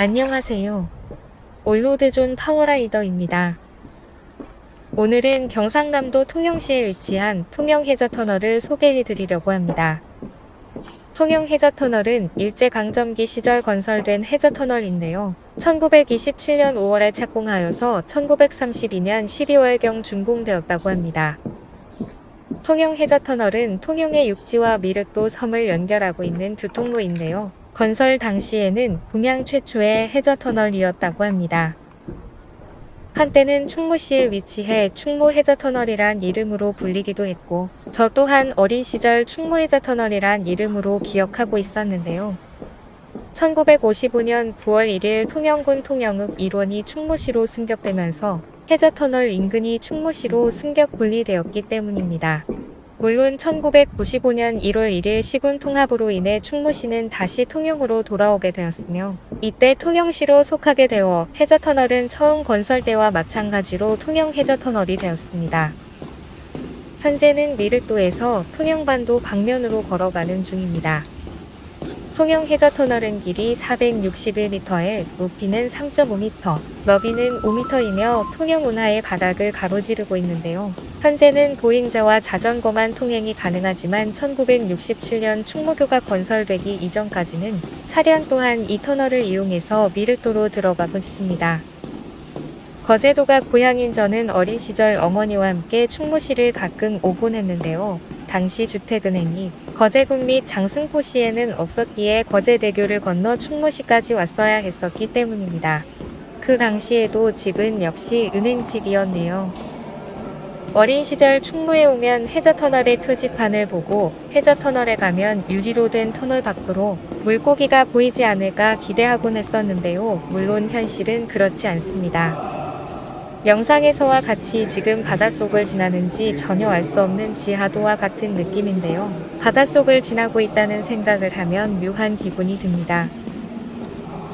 안녕하세요. 올로드존 파워라이더입니다. 오늘은 경상남도 통영시에 위치한 통영해저터널을 소개해 드리려고 합니다. 통영해저터널은 일제강점기 시절 건설된 해저터널인데요. 1927년 5월에 착공하여서 1932년 12월경 준공되었다고 합니다. 통영해저터널은 통영의 육지와 미륵도 섬을 연결하고 있는 두 통로인데요. 건설 당시에는 동양 최초의 해저터널이었다고 합니다. 한때는 충무시에 위치해 충무해저터널이란 이름으로 불리기도 했고, 저 또한 어린 시절 충무해저터널이란 이름으로 기억하고 있었는데요. 1955년 9월 1일 통영군 통영읍 일원이 충무시로 승격되면서 해저터널 인근이 충무시로 승격 분리되었기 때문입니다. 물론 1995년 1월 1일 시군 통합으로 인해 충무시는 다시 통영으로 돌아오게 되었으며 이때 통영시로 속하게 되어 해저터널은 처음 건설 때와 마찬가지로 통영 해저터널이 되었습니다. 현재는 미륵도에서 통영반도 방면으로 걸어가는 중입니다. 통영 해저 터널은 길이 461m에 높이는 3.5m, 너비는 5m이며 통영 운하의 바닥을 가로지르고 있는데요. 현재는 보행자와 자전거만 통행이 가능하지만 1967년 충무교가 건설되기 이전까지는 차량 또한 이 터널을 이용해서 미륵도로 들어가고 있습니다. 거제도가 고향인 저는 어린 시절 어머니와 함께 충무시를 가끔 오곤 했는데요. 당시 주택은행이 거제군 및 장승포시에는 없었기에 거제대교를 건너 충무시까지 왔어야 했었기 때문입니다. 그 당시에도 집은 역시 은행 집이었네요. 어린 시절 충무에 오면 해저터널의 표지판을 보고 해저터널에 가면 유리로 된 터널 밖으로 물고기가 보이지 않을까 기대하곤 했었는데요. 물론 현실은 그렇지 않습니다. 영상에서와 같이 지금 바닷속을 지나는지 전혀 알 수 없는 지하도와 같은 느낌인데요. 바닷속을 지나고 있다는 생각을 하면 묘한 기분이 듭니다.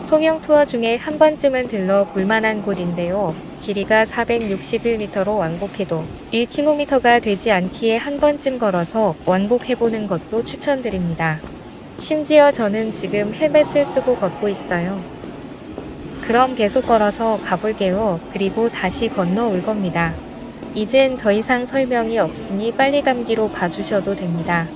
통영 투어 중에 한 번쯤은 들러 볼만한 곳인데요. 길이가 461m로 왕복해도 1km가 되지 않기에 한 번쯤 걸어서 왕복해보는 것도 추천드립니다. 심지어 저는 지금 헬멧을 쓰고 걷고 있어요. 그럼 계속 걸어서 가볼게요. 그리고 다시 건너 올 겁니다. 이젠 더 이상 설명이 없으니 빨리 감기로 봐주셔도 됩니다.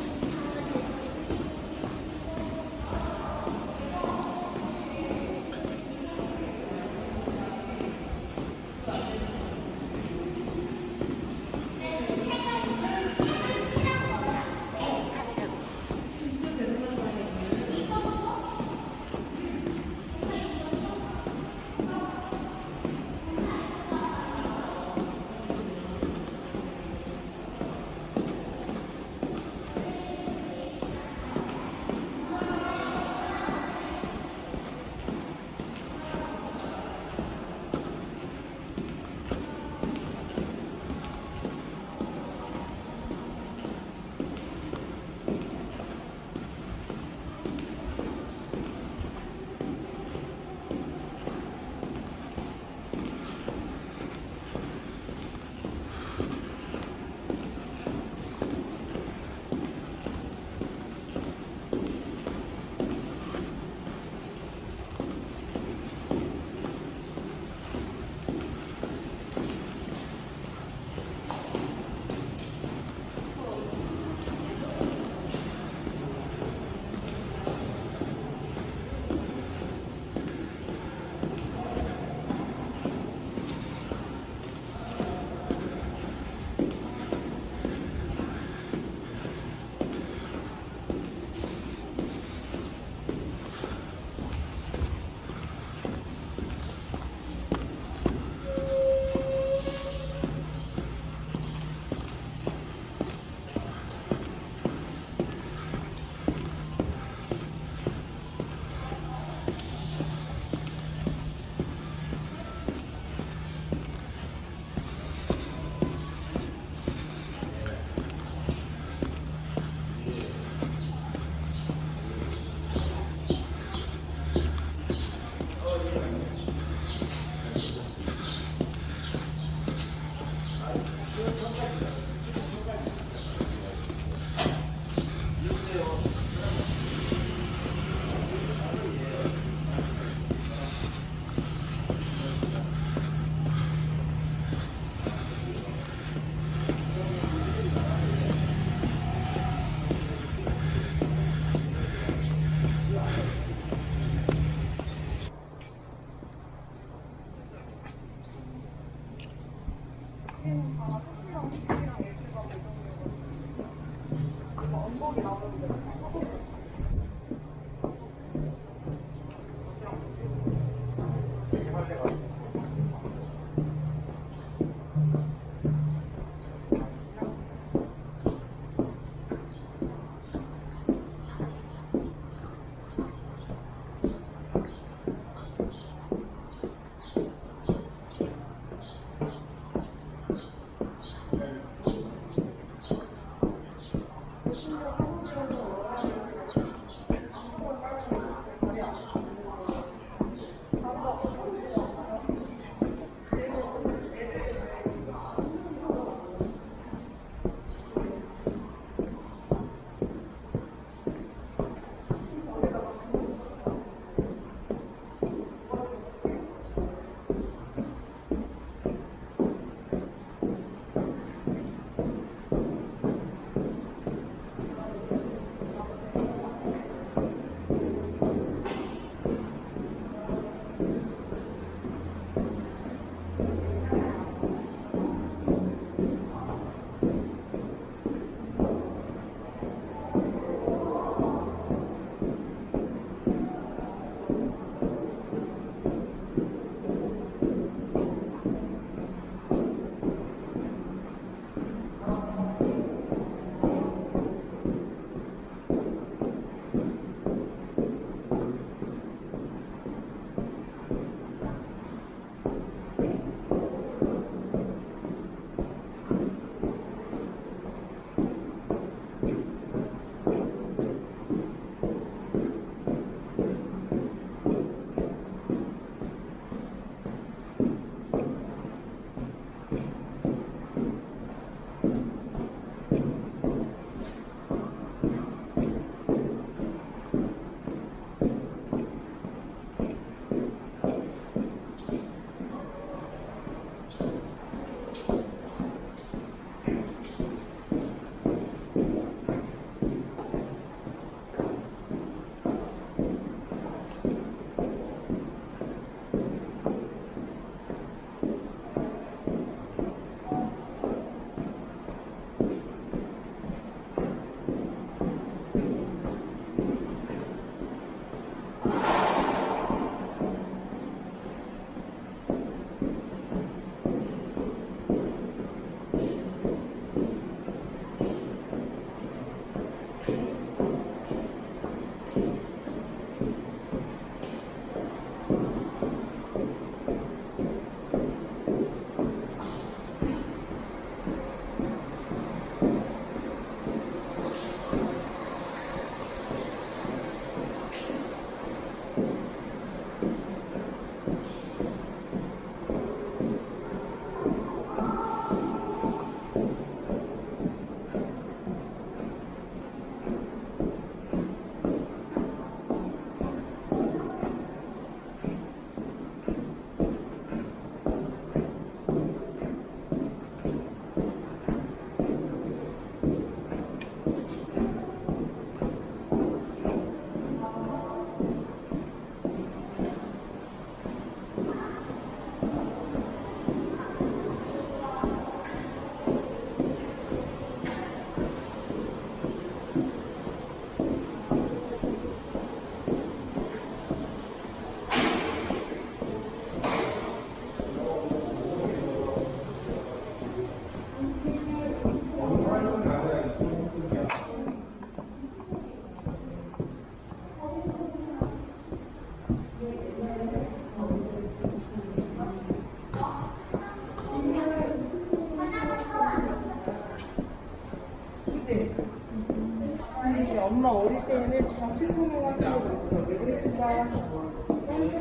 때는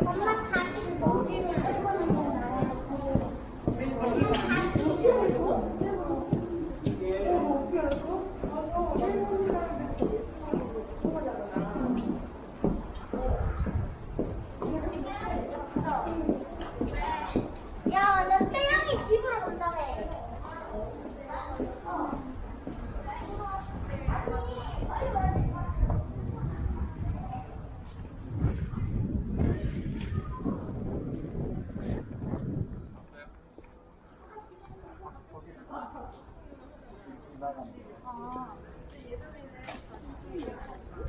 정